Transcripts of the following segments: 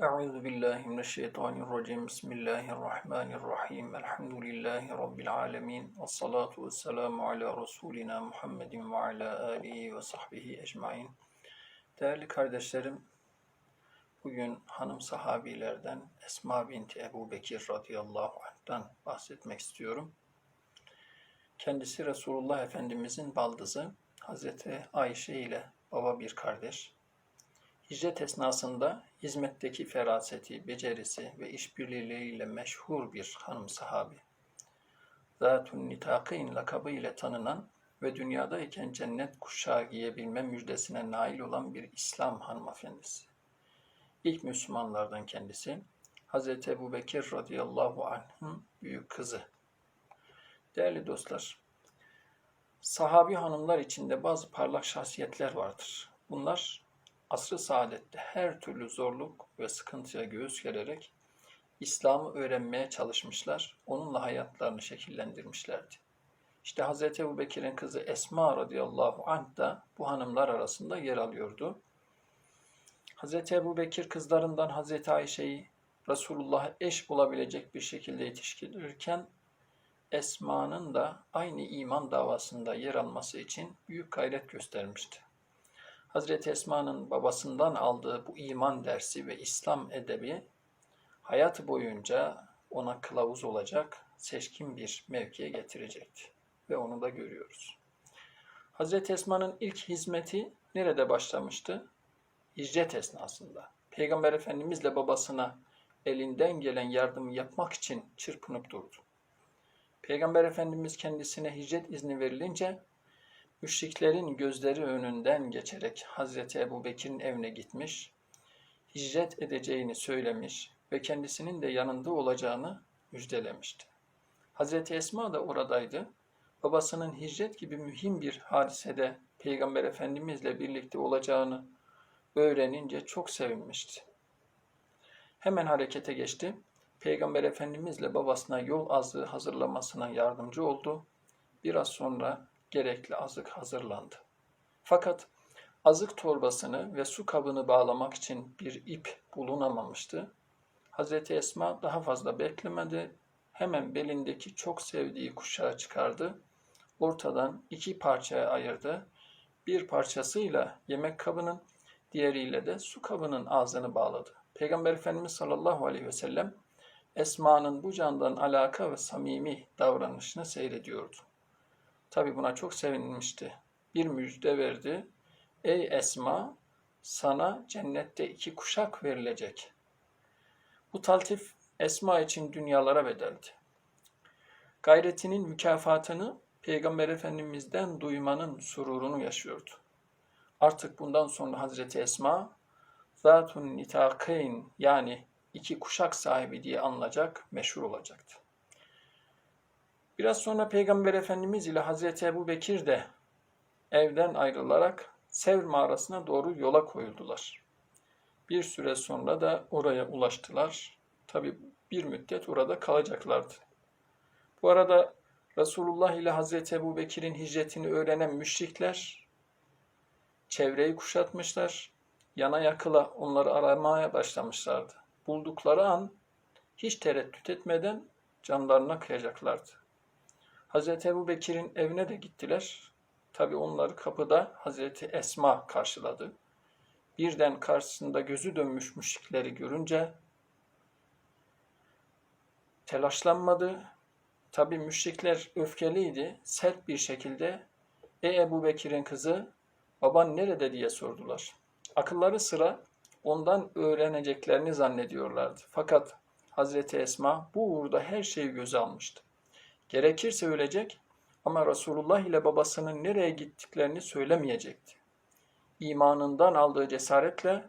Euzu billahi mineşşeytanirracim. Bismillahirrahmanirrahim. Elhamdülillahi rabbil alamin. Ves salatu vesselamu ala resulina Muhammedin ve ala alihi ve sahbihi ecmaîn. Değerli kardeşlerim, bugün hanım sahabilerden Esma binti Ebu Bekir radıyallahu anh'tan bahsetmek istiyorum. Kendisi Resulullah Efendimizin baldızı Hazreti Ayşe ile baba bir kardeş. Hicret esnasında hizmetteki feraseti, becerisi ve işbirliğiyle meşhur bir hanım sahabi. Zatun Nitakayn lakabı ile tanınan ve dünyadayken cennet kuşağı giyebilme müjdesine nail olan bir İslam hanımefendisi. İlk Müslümanlardan kendisi, Hz. Ebu Bekir radıyallahu anh'ın büyük kızı. Değerli dostlar, sahabi hanımlar içinde bazı parlak şahsiyetler vardır. Bunlar asr-ı saadette her türlü zorluk ve sıkıntıya göğüs gererek İslam'ı öğrenmeye çalışmışlar, onunla hayatlarını şekillendirmişlerdi. İşte Hz. Ebu Bekir'in kızı Esma radıyallahu anh da bu hanımlar arasında yer alıyordu. Hz. Ebu Bekir kızlarından Hz. Ayşe'yi Resulullah'a eş bulabilecek bir şekilde yetiştirirken Esma'nın da aynı iman davasında yer alması için büyük gayret göstermişti. Hazreti Esma'nın babasından aldığı bu iman dersi ve İslam edebi hayatı boyunca ona kılavuz olacak, seçkin bir mevkiye getirecekti. Ve onu da görüyoruz. Hazreti Esma'nın ilk hizmeti nerede başlamıştı? Hicret esnasında. Peygamber Efendimizle babasına elinden gelen yardımı yapmak için çırpınıp durdu. Peygamber Efendimiz kendisine hicret izni verilince müşriklerin gözleri önünden geçerek Hazreti Ebu Bekir'in evine gitmiş, hicret edeceğini söylemiş ve kendisinin de yanında olacağını müjdelemişti. Hazreti Esma da oradaydı. Babasının hicret gibi mühim bir hadisede Peygamber Efendimizle birlikte olacağını öğrenince çok sevinmişti. Hemen harekete geçti. Peygamber Efendimizle babasına yol azığı hazırlamasına yardımcı oldu. Biraz sonra gerekli azık hazırlandı. Fakat azık torbasını ve su kabını bağlamak için bir ip bulunamamıştı. Hazreti Esma daha fazla beklemedi. Hemen belindeki çok sevdiği kuşağı çıkardı. Ortadan iki parçaya ayırdı. Bir parçasıyla yemek kabının, diğeriyle de su kabının ağzını bağladı. Peygamber Efendimiz sallallahu aleyhi ve sellem Esma'nın bu candan alaka ve samimi davranışını seyrediyordu. Tabi buna çok sevinmişti. Bir müjde verdi. Ey Esma, sana cennette iki kuşak verilecek. Bu taltif Esma için dünyalara bedeldi. Gayretinin mükafatını Peygamber Efendimiz'den duymanın sururunu yaşıyordu. Artık bundan sonra Hazreti Esma, Zatun Nitakayn yani iki kuşak sahibi diye anılacak, meşhur olacaktı. Biraz sonra Peygamber Efendimiz ile Hazreti Ebu Bekir de evden ayrılarak Sevr mağarasına doğru yola koyuldular. Bir süre sonra da oraya ulaştılar. Tabi bir müddet orada kalacaklardı. Bu arada Resulullah ile Hazreti Ebu Bekir'in hicretini öğrenen müşrikler çevreyi kuşatmışlar. Yana yakıla onları aramaya başlamışlardı. Buldukları an hiç tereddüt etmeden canlarına kıyacaklardı. Hazreti Ebu Bekir'in evine de gittiler. Tabi onları kapıda Hazreti Esma karşıladı. Birden karşısında gözü dönmüş müşrikleri görünce telaşlanmadı. Tabi müşrikler öfkeliydi. Sert bir şekilde Ey Ebu Bekir'in kızı baban nerede diye sordular. Akılları sıra ondan öğreneceklerini zannediyorlardı. Fakat Hazreti Esma bu uğurda her şeyi göze almıştı. Gerekirse ölecek ama Resulullah ile babasının nereye gittiklerini söylemeyecekti. İmanından aldığı cesaretle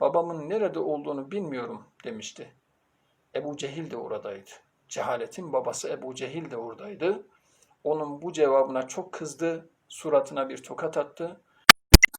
babamın nerede olduğunu bilmiyorum demişti. Ebu Cehil de oradaydı. Cehaletin babası Ebu Cehil de oradaydı. Onun bu cevabına çok kızdı, suratına bir tokat attı